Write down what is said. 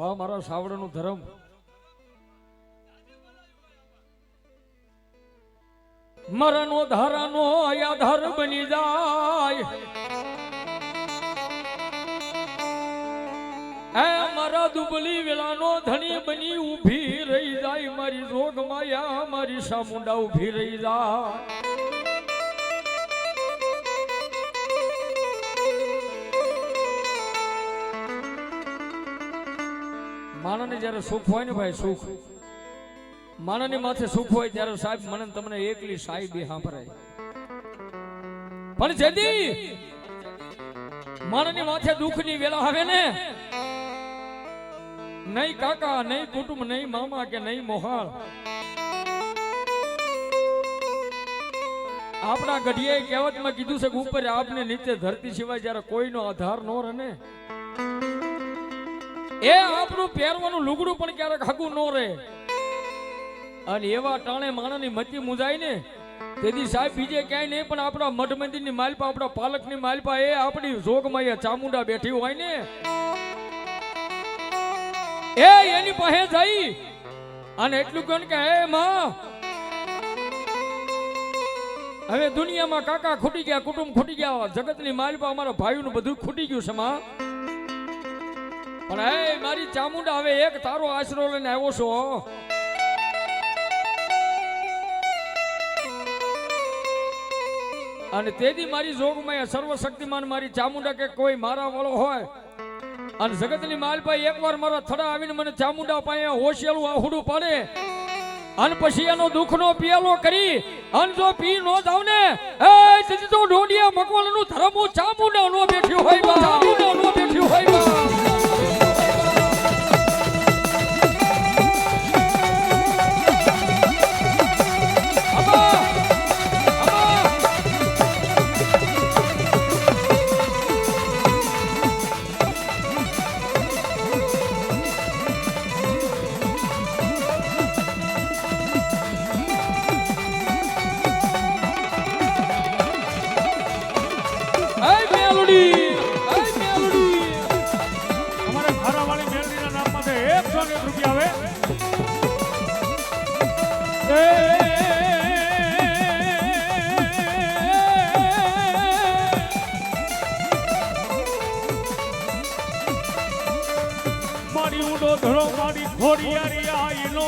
મારા સાવડાનું ધર્મ. મરણો ધારાનો આધાર બની જાય. એ મારા દુબલી વેલાનો ધણી બની ઊભી રહી જાય. મારી રોગ માયા મારી સામુંડા ઊભી રહી જાય. માણસને જ્યારે સુખ હોય ને ભાઈ, સુખ. માણસની માથે સુખ હોય ત્યારે સાહેબ, મને તમને એકલી સાહેબી સાંભળાય પણ જેદી માણસની માથે દુઃખની વેલા આવે ને, નહીં કાકા, નહીં કુટુંબ, નહીં મામા કે નહીં મોહાળ. આપણા ગઢિયાએ કહેવતમાં કીધું છે કે ઉપર આપને નીચે ધરતી સિવાય જ્યારે કોઈનો આધાર ન રહે એ આપણું પહેરવાનું લુગડું પણ ક્યારેક હગું ન રહે. અને એવા ટાણે માણસની મતી મુજાય ને, તેથી સાહેબ, બીજે ક્યાંય નહીં, પણ આપણા મઠ મંદિરની માલપા, આપણા પાલકની માલપા, એ આપણી જોગમાં એ ચામુંડા બેઠી હોય ને. એ એની પાસે જઈ, અને એટલું કહે કે, હે માં, હવે દુનિયામાં કાકા ખૂટી ગયા, કુટુંબ ખૂટી ગયા, જગતની માલપા અમારા ભાઈઓનું બધું ખૂટી ગયું છે, માં. પણ હે, મારી ચામુંડા, હવે એક તારો આશરો લઈને આવ્યો છો. અને તેથી મારી જોગમાં સર્વશક્તિમાન મારી ચામુંડા કે કોઈ મારા વાળો હોય. અને જગતની માલભાઈ એકવાર મારા થડા આવીને મને ચામુંડા પાસે હોશિયાળું આહુડું પાડે. અને પછી એનો દુઃખનો પિયાલો કરી. અને જો પી નો જાવ ને એ તો ઢોડિયા મકવાળનું ધર્મ ચામુંડા નો બેઠ્યો હોય. નામમાંથી એકસો ને એક રૂપિયા આવે મારી ઊંડો ધરો મારી ખોડિયારી આઈનો.